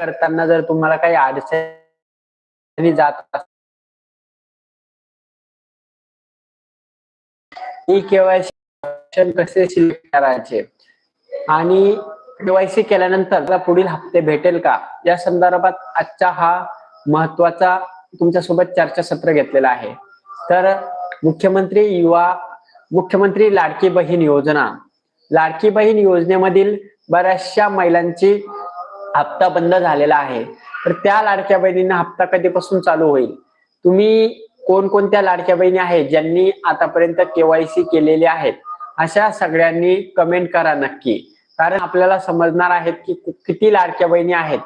करताना जर तुम्हाला काही अडचणी जात ई केवायसी ऑप्शन कसे सिलेक्ट करायचे? आणि केवायसी केल्यानंतर पुढील हप्ते भेटेल का? या संदर्भात आजचा हा महत्त्वाचा तुमच्यासोबत चर्चासत्र घेतलेला आहे. तर मुख्यमंत्री युवा मुख्यमंत्री लाडकी बहीण योजना. लाडकी बहीण योजनेमधील बऱ्याचशा महिलांची हप्ता बंद झालेला आहे. तर त्या लाडक्या बहिणींना हप्ता कधीपासून चालू होईल? तुम्ही कोणकोणत्या लाडक्या बहिणी आहेत ज्यांनी आतापर्यंत केवायसी केलेली आहेत? अशा सगळ्यांनी कमेंट करा नक्की. कारण आपल्याला समजणार आहेत की किती लाडक्या बहिणी आहेत.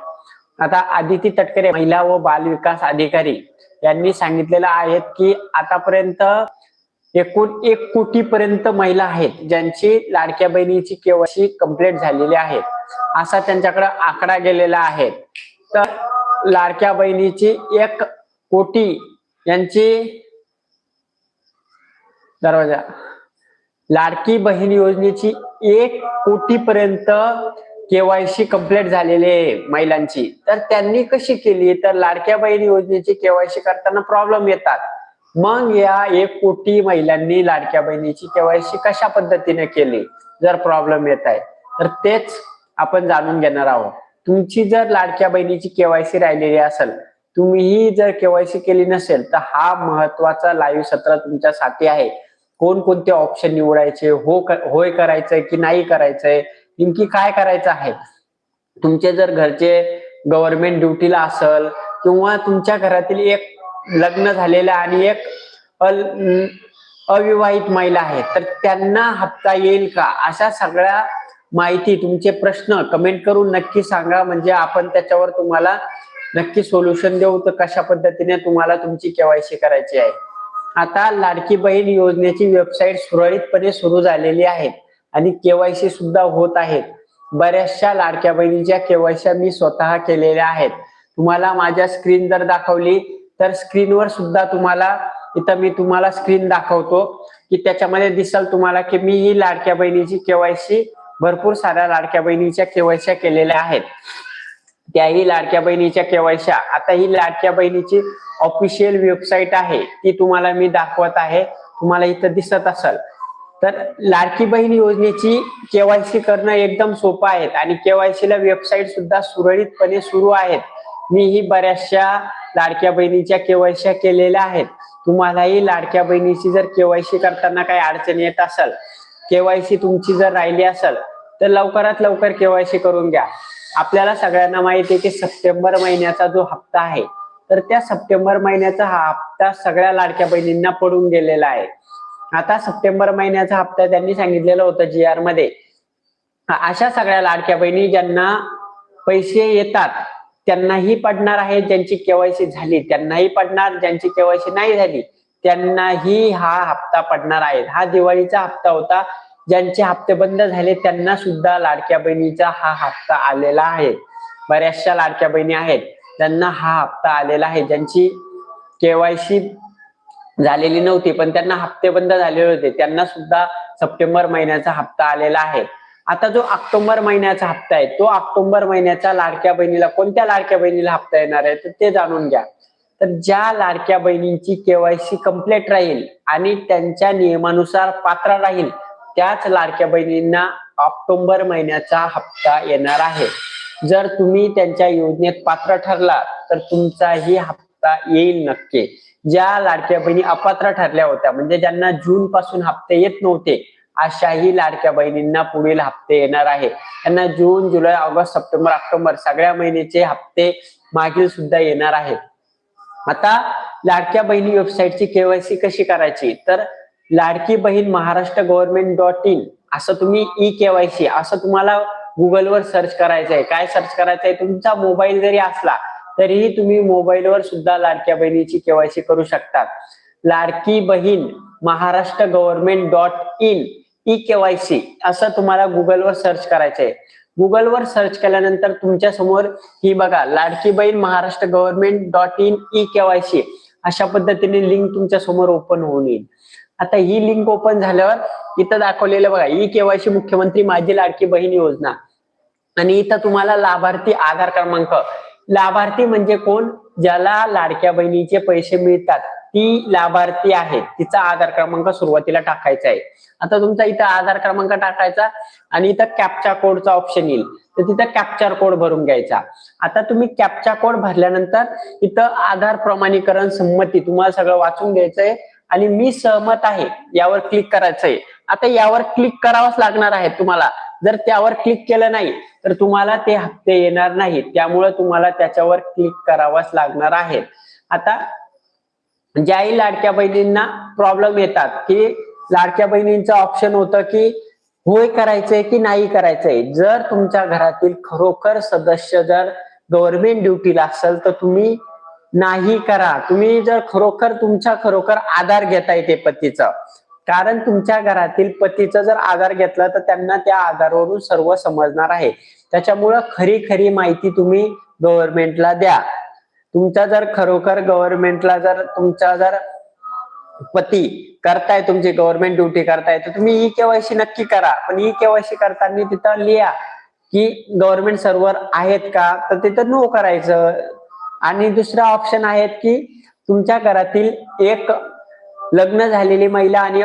आता आदिती तटकरे महिला व बाल विकास अधिकारी यांनी सांगितलेलं आहेत की आतापर्यंत एकूण एक कोटी पर्यंत महिला आहेत ज्यांची लाडक्या बहिणीची केवायसी कंप्लीट झालेली आहे. असा त्यांच्याकडे आकडा गेलेला आहे. तर लाडक्या बहिणीची एक कोटी यांची दरवाजा. लाडकी बहीण योजनेची एक कोटी पर्यंत केवायसी कंप्लीट झालेली आहे महिलांची. तर त्यांनी कशी केली? तर लाडक्या बहीण योजनेची केवायसी करताना प्रॉब्लेम येतात. मग या एक कोटी महिलांनी लाडक्या बहिणीची केवायसी कशा पद्धतीने केली? जर प्रॉब्लेम येत आहे तर तेच आपण जाणून घेणार आहोत. तुमची जर लाडक्या बहिणीची केवायसी राहिलेली असेल तुम्हीही जर केवायसी केली नसेल तर हा महत्त्वाचा लाईव्ह सत्र तुमच्यासाठी आहे. कोणकोणते ऑप्शन निवडायचे हो होय करायचंय की नाही करायचंय नेमकी काय करायचं आहे? तुमचे जर घरचे गव्हर्नमेंट ड्युटीला असल किंवा तुमच्या घरातील एक लग्न झालेलं आणि एक अविवाहित महिला आहे. तर त्यांना हप्ता येईल का? अशा सगळ्या माहिती तुमचे प्रश्न कमेंट करून नक्की सांगा. म्हणजे आपण त्याच्यावर तुम्हाला नक्की सोल्युशन देऊ तर कशा पद्धतीने तुम्हाला तुमची केवायसी करायची आहे. आता लाडकी बहीण योजनेची वेबसाईट सुरळीतपणे सुरू झालेली आहे आणि केवायसी सुद्धा होत आहेत. बऱ्याचशा लाडक्या बहिणीच्या केवायसी मी स्वतः केलेल्या आहेत. तुम्हाला माझ्या स्क्रीन जर दाखवली तर स्क्रीनवर सुद्धा तुम्हाला इथं मी तुम्हाला स्क्रीन दाखवतो की त्याच्यामध्ये दिसल तुम्हाला की मी ही लाडक्या बहिणीची केवायसी भरपूर साऱ्या लाडक्या बहिणीच्या केवायच्या केलेल्या आहेत. त्याही लाडक्या बहिणीच्या केवायच्या आता ही लाडक्या बहिणीची ऑफिशियल वेबसाईट आहे ती तुम्हाला मी दाखवत आहे. तुम्हाला इथं दिसत असेल. तर लाडकी बहीण योजनेची केवायसी करणं एकदम सोपं आहे आणि केवायसीला वेबसाईट सुद्धा सुरळीतपणे सुरू आहेत. मी ही बऱ्याचशा लाडक्या बहिणीच्या केवायसी केलेल्या आहेत. तुम्हालाही लाडक्या बहिणीची जर केवायसी करताना काही अडचण येत असेल केवायसी तुमची जर राहिली असेल तर लवकरात लवकर केवायसी करून घ्या. आपल्याला सगळ्यांना माहिती आहे की सप्टेंबर महिन्याचा जो हप्ता आहे तर त्या सप्टेंबर महिन्याचा हा हप्ता सगळ्या लाडक्या बहिणींना पडून गेलेला आहे. आता सप्टेंबर महिन्याचा हप्ता त्यांनी सांगितलेलं होतं जी आरमध्ये. अशा सगळ्या लाडक्या बहिणी ज्यांना पैसे येतात त्यांनाही पडणार आहे ज्यांची केवायसी झाली त्यांनाही पडणार ज्यांची केवायसी नाही झाली त्यांनाही हा हप्ता पडणार आहे. हा दिवाळीचा हप्ता होता. ज्यांचे हप्ते बंद झाले त्यांना सुद्धा लाडक्या बहिणीचा हा हप्ता आलेला आहे. बऱ्याचशा लाडक्या बहिणी आहेत त्यांना हा हप्ता आलेला आहे. ज्यांची केवायसी झालेली नव्हती पण त्यांना हप्ते बंद झालेले होते त्यांना सुद्धा सप्टेंबर महिन्याचा हप्ता आलेला आहे. आता जो ऑक्टोबर महिन्याचा हप्ता आहे तो ऑक्टोबर महिन्याचा लाडक्या बहिणीला कोणत्या लाडक्या बहिणीला हप्ता येणार आहे तर ते जाणून घ्या. तर ज्या लाडक्या बहिणींची केवायसी कंप्लीट राहील आणि त्यांच्या नियमानुसार पात्र राहील त्याच लाडक्या बहिणींना ऑक्टोबर महिन्याचा हप्ता येणार आहे. जर तुम्ही त्यांच्या योजनेत पात्र ठरला तर तुमचाही हप्ता येईल नक्की. ज्या लाडक्या बहिणी अपात्र ठरल्या होत्या म्हणजे ज्यांना जून पासून हप्ते येत नव्हते अशाही लाडक्या बहिणींना पुढील हप्ते येणार आहे. त्यांना June July August September October सगळ्या महिन्याचे हप्ते मागील सुद्धा येणार आहेत. आता लाडक्या बहिणी वेबसाईटची केवायसी कशी करायची? तर लाडकी Bahin Maharashtra government dot in असं तुम्ही ई केवायसी असं तुम्हाला गुगलवर सर्च करायचं आहे काय सर्च करायचं आहे तुमचा मोबाईल जरी असला तरीही तुम्ही मोबाईलवर सुद्धा लाडक्या बहिणीची केवायसी करू शकतात Ladki Bahin Maharashtra government dot in e KYC असं तुम्हाला गुगलवर सर्च करायचं आहे गुगलवर सर्च केल्यानंतर तुमच्यासमोर ही बघा Ladki Bahin Maharashtra government dot in e KYC अशा पद्धतीने लिंक तुमच्यासमोर ओपन होऊन येईल. आता ही लिंक ओपन झाल्यावर इथं दाखवलेलं बघा ई केवायसी मुख्यमंत्री माझी लाडकी बहीण योजना. आणि इथं तुम्हाला लाभार्थी आधार क्रमांक. लाभार्थी म्हणजे कोण? ज्याला लाडक्या बहिणीचे पैसे मिळतात. ती लाभार्थी आहे. तिचा आधार क्रमांक सुरुवातीला टाकायचा आहे. आता तुमचा इथं आधार क्रमांक टाकायचा आणि इथं कॅपचा कोडचा ऑप्शन येईल. तर तिथं कॅप्चर कोड भरून घ्यायचा. आता तुम्ही कॅपचा कोड भरल्यानंतर इथं आधार प्रमाणीकरण संमती तुम्हाला सगळं वाचून घ्यायचंय आणि मी सहमत आहे. यावर क्लिक करायचंय. आता यावर क्लिक करावंच लागणार आहे तुम्हाला. जर त्यावर क्लिक केलं नाही तर तुम्हाला ते हप्ते येणार नाही त्यामुळे तुम्हाला त्याच्यावर क्लिक करावाच लागणार आहे. आता म्हणजे ज्याही लाडक्या बहिणींना प्रॉब्लेम येतात की लाडक्या बहिणींचं ऑप्शन होतं की होय करायचंय की नाही करायचंय. जर तुमच्या घरातील खरोखर सदस्य जर गव्हर्नमेंट ड्युटीला असेल तर तुम्ही नाही करा. तुम्ही जर खरोखर तुमच्या खरोखर आधार घेता येते पतीचा. कारण तुमच्या घरातील पतीचा जर आधार घेतला तर त्यांना त्या आधारवरून सर्व समजणार आहे. त्याच्यामुळं खरी खरी माहिती तुम्ही गव्हर्नमेंटला द्या. तुमचा जर खरोखर गव्हर्नमेंटला जर तुमचा जर पती करताय तुमची गव्हर्नमेंट ड्युटी करताय तर तुम्ही ई केवायसी नक्की करा. पण ई केवायसी करताना तिथं लिहा की गव्हर्नमेंट सर्व्हर आहेत का? तर तिथं नो करायचं. आणि दुसरा ऑप्शन आहेत की तुमच्या घरातील एक लग्न झालेली महिला आणि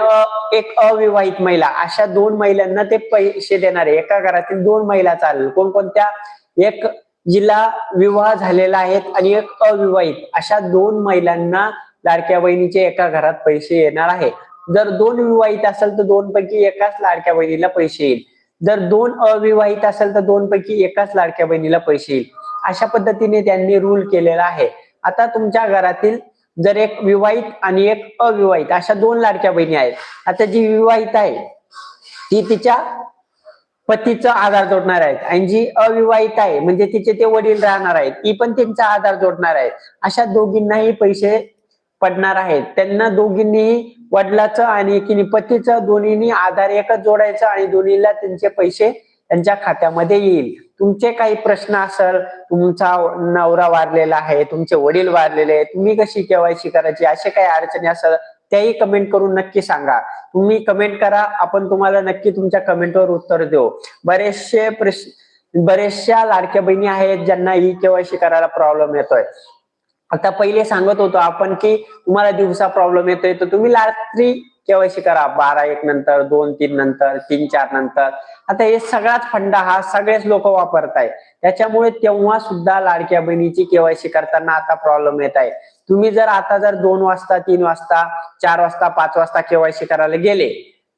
एक अविवाहित महिला अशा दोन महिलांना ते पैसे देणार एका घरातील दोन महिला चालेल कोणकोणत्या? एक जिला विवाह झालेला आहेत आणि एक अविवाहित अशा दोन महिलांना लाडक्या बहिणीचे एका घरात पैसे येणार आहे. जर दोन विवाहित असेल तर दोन पैकी एकाच लाडक्या बहिणीला पैसे येईल. जर दोन अविवाहित असेल तर दोन पैकी एकाच लाडक्या बहिणीला पैसे येईल. अशा पद्धतीने त्यांनी रूल केलेला आहे. आता तुमच्या घरातील जर एक विवाहित आणि एक अविवाहित अशा दोन लाडक्या बहिणी आहेत. आता जी विवाहित आहे ती तिच्या पतीचा आधार जोडणार आहेत. आणि जी अविवाहित आहे म्हणजे तिचे ते वडील राहणार आहेत ती पण त्यांचा आधार जोडणार आहे अशा दोघींनाही पैसे पडणार आहेत. त्यांना दोघींनीही वडिलाचं आणि पतीचं दोन्हीनी आधार एकच जोडायचं आणि दोन्हीला त्यांचे पैसे त्यांच्या खात्यामध्ये येईल. तुमचे काही प्रश्न असेल तुमचा नवरा वारलेला आहे तुमचे वडील वारलेले आहेत तुम्ही कशी केवायसी करायची असे काही अडचणी असेल त्याही कमेंट करून नक्की सांगा. तुम्ही कमेंट करा आपण तुम्हाला नक्की तुमच्या कमेंटवर उत्तर देऊ. बरेचसे प्रश्न बरेचशा लाडक्या बहिणी आहेत ज्यांना ई केवायसी करायला प्रॉब्लेम येतोय. आता पहिले सांगत होतो आपण की तुम्हाला दिवसा प्रॉब्लेम येतोय तर तुम्ही रात्री केवायसी करा. बारा एक नंतर दोन तीन नंतर तीन चार नंतर. आता हे सगळाच फंडा हा सगळेच लोक वापरताय. त्याच्यामुळे तेव्हा सुद्धा लाडक्या बहिणीची केवायसी करताना आता प्रॉब्लेम येत आहे. तुम्ही जर आता जर दोन वाजता तीन वाजता चार वाजता पाच वाजता केवायसी करायला गेले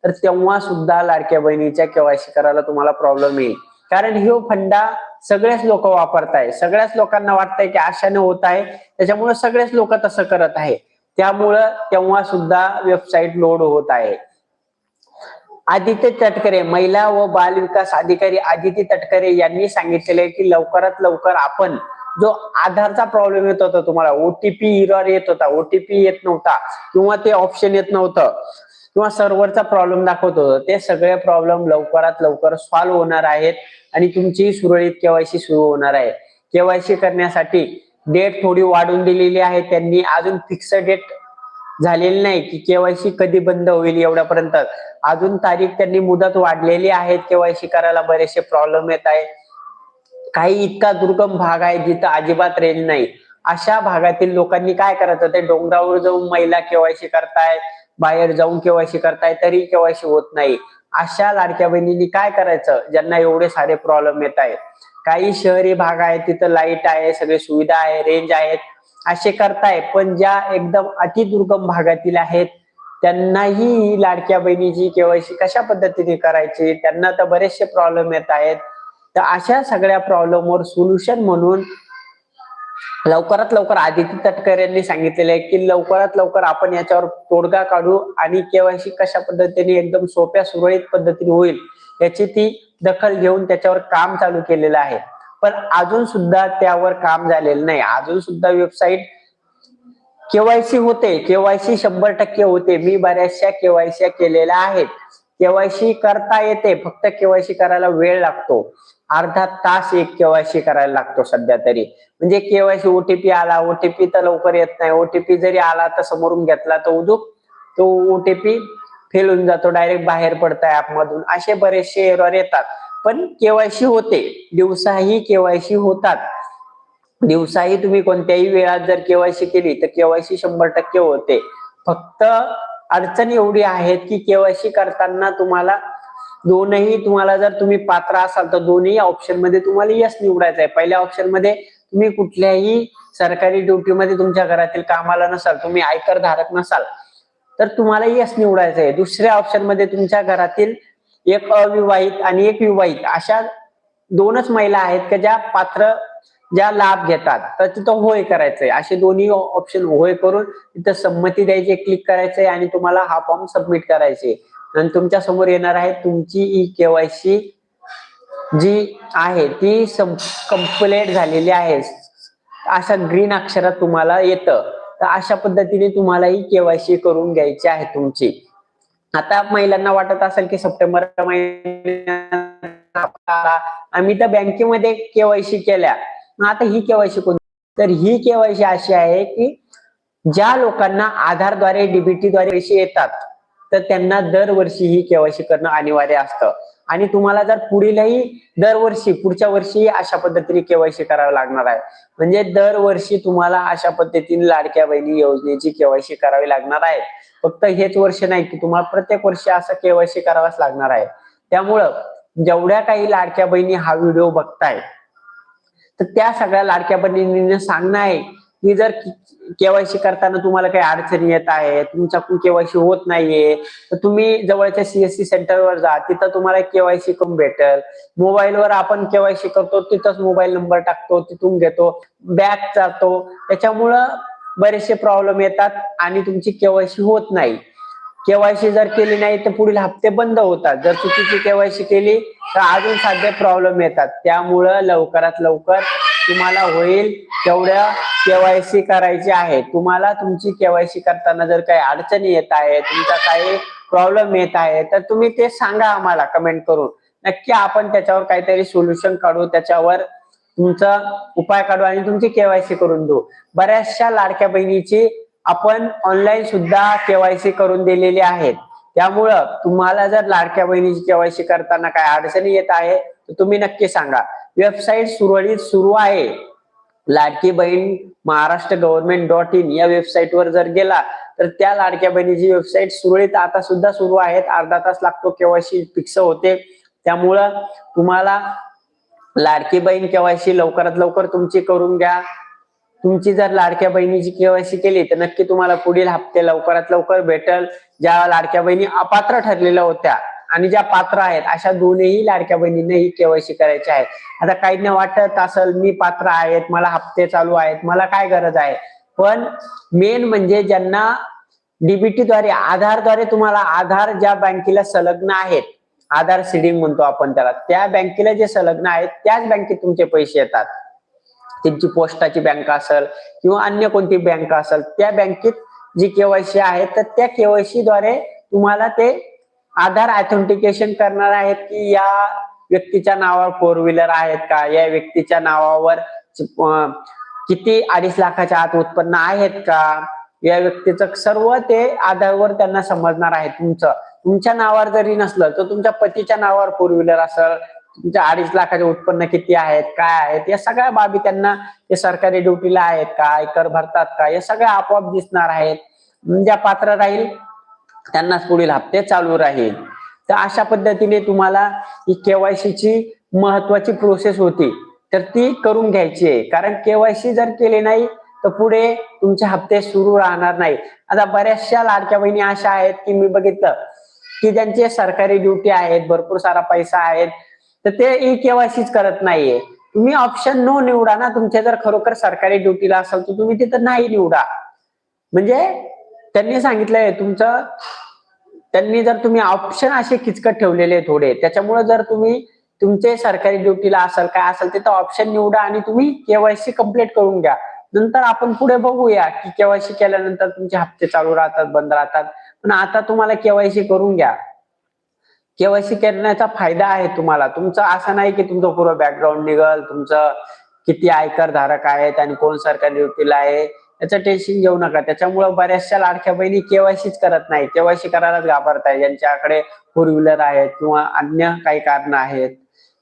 तर तेव्हा सुद्धा लाडक्या बहिणीच्या केवायसी करायला तुम्हाला प्रॉब्लेम येईल. कारण ह्यो फंडा सगळेच लोक वापरताय. सगळ्याच लोकांना वाटतंय की आशाने होत आहे. त्याच्यामुळे सगळेच लोक तसं करत आहे. त्यामुळं तेव्हा सुद्धा वेबसाईट लोड होत आहे. आदित्य तटकरे महिला व बाल विकास अधिकारी आदित्य तटकरे यांनी सांगितलेले की लवकरात लवकर आपण जो आधारचा प्रॉब्लेम येत होता तुम्हाला ओटीपी इरर येत होता ओटीपी येत नव्हता किंवा ते ऑप्शन येत नव्हतं किंवा सर्व्हरचा प्रॉब्लेम दाखवत होतं ते सगळे प्रॉब्लेम लवकरात लवकर सॉल्व्ह होणार आहेत आणि तुमची सुरळीत केवायसी सुरू होणार आहे. केवायसी करण्यासाठी डेट थोडी वाढून दिलेली आहे त्यांनी अजून फिक्स डेट झालेली नाही की केवायसी कधी बंद होईल एवढ्यापर्यंत. अजून तारीख त्यांनी मुदत वाढलेली आहे केवायसी करायला बरेचसे प्रॉब्लेम येत आहे काही इतका दुर्गम भाग आहे जिथं अजिबात रेंज नाही. अशा भागातील लोकांनी काय करायचं? ते डोंगरावर जाऊन महिला केवायसी करताय बाहेर जाऊन केवायसी करताय तरी केवायसी होत नाही. अशा लाडक्या बहिणींनी काय करायचं? ज्यांना एवढे सारे प्रॉब्लेम येत आहेत. काही शहरी भाग आहे तिथं लाइट आहे सगळे सुविधा आहे रेंज आहेत. असे करताय पण ज्या एकदम अतिदुर्गम भागातील आहेत त्यांनाही लाडक्या बहिणीची केवायसी कशा पद्धतीने करायची? त्यांना तर बरेचसे प्रॉब्लेम येत आहेत. तर अशा सगळ्या प्रॉब्लेमवर सोल्युशन म्हणून लवकरात लवकर आदित्य तटकर यांनी सांगितलेलं आहे की लवकरात लवकर आपण याच्यावर तोडगा काढू आणि केवायसी कशा पद्धतीने एकदम सोप्या सुरळीत पद्धतीने होईल याची ती दखल घेऊन त्याच्यावर काम चालू केलेलं आहे. पण अजून सुद्धा त्यावर काम झालेलं नाही. अजून सुद्धा वेबसाईट केवायसी होते. केवायसी शंभर टक्के होते. मी बऱ्याचशा केवायसी केलेल्या आहेत. केवायसी करता येते. फक्त केवायसी करायला वेळ लागतो. अर्धा तास एक केवायसी करायला लागतो सध्या तरी. म्हणजे केवायसी ओटीपी आला ओटीपी तर लवकर येत नाही. ओटीपी जरी आला तर समोरून घेतला तर उदूक तो ओटीपी फेल होऊन जातो डायरेक्ट बाहेर पडताय ॲपमधून असे बरेचसे एरर येतात. पण केवायसी होते. दिवसाही केवायसी होतात. दिवसाही तुम्ही कोणत्याही वेळात जर केवायसी केली तर केवायसी शंभर टक्के होते. फक्त अडचण एवढी आहेत की केवायसी करताना तुम्हाला दोनही तुम्हाला जर तुम्ही पात्र असाल तर दोन्ही ऑप्शनमध्ये तुम्हाला यश निवडायचं आहे. पहिल्या ऑप्शनमध्ये तुम्ही कुठल्याही सरकारी ड्युटीमध्ये तुमच्या घरातील कामाला नसाल तुम्ही आयकर धारक नसाल तर तुम्हाला यश निवडायचं आहे. दुसऱ्या ऑप्शनमध्ये तुमच्या घरातील एक अविवाहित आणि एक विवाहित अशा दोनच महिला आहेत का ज्या पात्र ज्या लाभ घेतात. तर तिथं होय करायचंय असे दोन्ही ऑप्शन होय करून तिथं संमती द्यायची क्लिक करायचंय आणि तुम्हाला हा फॉर्म सबमिट करायचे आणि तुमच्यासमोर येणार आहे तुमची ई केवायसी जी आहे ती कम्प्लेट झालेली आहे. अशा ग्रीन अक्षरात तुम्हाला येतं. तर अशा पद्धतीने तुम्हाला ही केवायसी करून घ्यायची आहे तुमची. आता महिलांना वाटत असेल की सप्टेंबर आम्ही तर बँकेमध्ये केवायसी केल्या. आता ही केवायसी कोणती तर ही केवायसी अशी आहे की ज्या लोकांना आधारद्वारे डीबीटीद्वारे पैसे येतात तर त्यांना दरवर्षी ही केवायसी करणं अनिवार्य असतं. आणि तुम्हाला जर पुढीलही दरवर्षी पुढच्या वर्षी अशा पद्धतीने केवायसी करावी लागणार आहे. म्हणजे दरवर्षी तुम्हाला अशा पद्धतीने लाडक्या बहिणी योजनेची केवायसी करावी लागणार आहे. फक्त हेच वर्ष नाही की तुम्हाला प्रत्येक वर्षी असं केवायसी करावाच लागणार आहे. त्यामुळं जेवढ्या काही लाडक्या बहिणी हा व्हिडिओ बघताय तर त्या सगळ्या लाडक्या बहिणींनी सांगणं आहे की जर केवायसी करताना तुम्हाला काही अडचणी येत आहे तुमच्याकडून केवायसी होत नाहीये तर तुम्ही जवळच्या सीएससी सेंटरवर जा तिथं तुम्हाला केवायसी करून भेटेल. मोबाईलवर आपण केवायसी करतो तिथंच मोबाईल नंबर टाकतो तिथून घेतो बॅग जातो. त्याच्यामुळं बरेचसे प्रॉब्लेम येतात आणि तुमची केवायसी होत नाही. केवायसी जर केली नाही तर पुढील हप्ते बंद होतात. जर चुकीची केवायसी केली तर अजून साध्य प्रॉब्लेम येतात. त्यामुळं लवकरात लवकर तुम्हाला होईल तेवढ्या केवायसी करायची आहे. तुम्हाला तुमची केवायसी करताना जर काही अडचणी येत आहे तुमचा काही प्रॉब्लेम येत आहे तर तुम्ही ते सांगा आम्हाला कमेंट करून. नक्की आपण त्याच्यावर काहीतरी सोल्युशन काढू त्याच्यावर तुमचा उपाय काढू आणि तुमची केवायसी करून देऊ. बऱ्याचशा लाडक्या बहिणीची आपण ऑनलाईन सुद्धा केवायसी करून दिलेली आहेत. त्यामुळं तुम्हाला जर लाडक्या बहिणीची केवायसी करताना काय अडचणी येत आहे तर तुम्ही नक्की सांगा. वेबसाईट सुरळीत सुरू आहे. लाडकी Bahin Maharashtra government dot in या वेबसाईटवर जर गेला तर त्या लाडक्या बहिणीची वेबसाईट सुरळीत आता सुद्धा सुरू आहेत. अर्धा तास लागतो केवायसी फिक्स होते. त्यामुळं तुम्हाला लाडकी बहीण केवायसी लवकरात लवकर तुमची करून घ्या. तुमची जर लाडक्या बहिणीची केवायसी केली तर नक्की तुम्हाला पुढील हप्ते लवकरात लवकर भेटल. ज्या लाडक्या बहिणी अपात्र ठरलेल्या होत्या आणि ज्या पात्र आहेत अशा दोनही लाडक्या बहिणींना ही केवायसी करायची आहे आता काहींना वाटत असेल मी पात्र आहेत मला हप्ते चालू आहेत मला काय गरज आहे? पण मेन म्हणजे ज्यांना डीबीटीद्वारे आधारद्वारे तुम्हाला आधार ज्या बँकेला संलग्न आहेत आधार सिडिंग म्हणतो आपण त्याला त्या बँकेला जे संलग्न आहेत त्याच बँकेत तुमचे पैसे येतात. त्यांची पोस्टाची बँक असेल किंवा अन्य कोणती बँक असेल त्या बँकेत जी केवायसी आहे तर त्या केवायसी द्वारे तुम्हाला ते आधार ऑथेंटिकेशन करणार आहेत की या व्यक्तीच्या नावावर फोर व्हीलर आहेत का? या व्यक्तीच्या नावावर किती अडीच लाखाच्या आत उत्पन्न आहेत का? या व्यक्तीचं सर्व ते आधारवर त्यांना समजणार आहे तुमचं. तुमच्या नावावर जरी नसलं तर तुमच्या पतीच्या नावावर फोर व्हीलर असेल तुमच्या अडीच लाखाचे उत्पन्न किती आहेत काय आहेत या सगळ्या बाबी त्यांना ते सरकारी ड्युटीला आहेत का? आयकर भरतात का? या सगळ्या आपोआप दिसणार आहेत. ज्या पात्र राहील. त्यांनाच पुढील हप्ते चालू राहील. तर अशा पद्धतीने तुम्हाला ही केवायसीची महत्वाची प्रोसेस होती. तर ती करून घ्यायची आहे. कारण केवायसी जर केली नाही तर पुढे तुमचे हप्ते सुरू राहणार नाही. आता बऱ्याचशा लाडक्या बहिणी अशा आहेत की मी बघितलं की ज्यांचे सरकारी ड्युटी आहेत भरपूर सारा पैसा आहेत तर ते ई केवायसीच करत नाहीये. तुम्ही ऑप्शन नो निवडा ना. तुमच्या जर खरोखर सरकारी ड्युटीला असाल तर तुम्ही तिथं नाही निवडा. म्हणजे त्यांनी सांगितलंय तुमचं त्यांनी जर तुम्ही ऑप्शन असे किचकट ठेवलेले थोडे त्याच्यामुळे जर तुम्ही तुमचे सरकारी ड्युटीला असाल काय असेल तिथं ऑप्शन निवडा आणि तुम्ही केवायसी कंप्लीट करून घ्या. नंतर आपण पुढे बघूया की केवायसी केल्यानंतर तुमचे हप्ते चालू राहतात बंद राहतात. पण आता तुम्हाला केवायसी करून घ्या. केवायसी करण्याचा फायदा आहे तुम्हाला. तुमचं असं नाही की तुमचं पूर्ण बॅकग्राऊंड निघल तुमचं किती आयकर धारक आहेत आणि कोण सरकारी ड्युटीला आहे. याचं टेन्शन घेऊ नका. त्याच्यामुळे बऱ्याचशा लाडक्या बहिणी केवायसीच करत नाही. केवायसी करायलाच घाबरताय. ज्यांच्याकडे फोर व्हीलर आहेत किंवा अन्य काही कारण आहेत.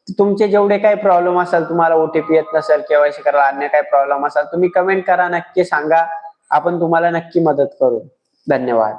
तुमचे जेवढे काही प्रॉब्लेम असाल तुम्हाला ओटीपी येत नसेल केवायसी करायला अन्य काही प्रॉब्लेम असाल तुम्ही कमेंट करा. नक्की सांगा. आपण तुम्हाला नक्की मदत करू. धन्यवाद.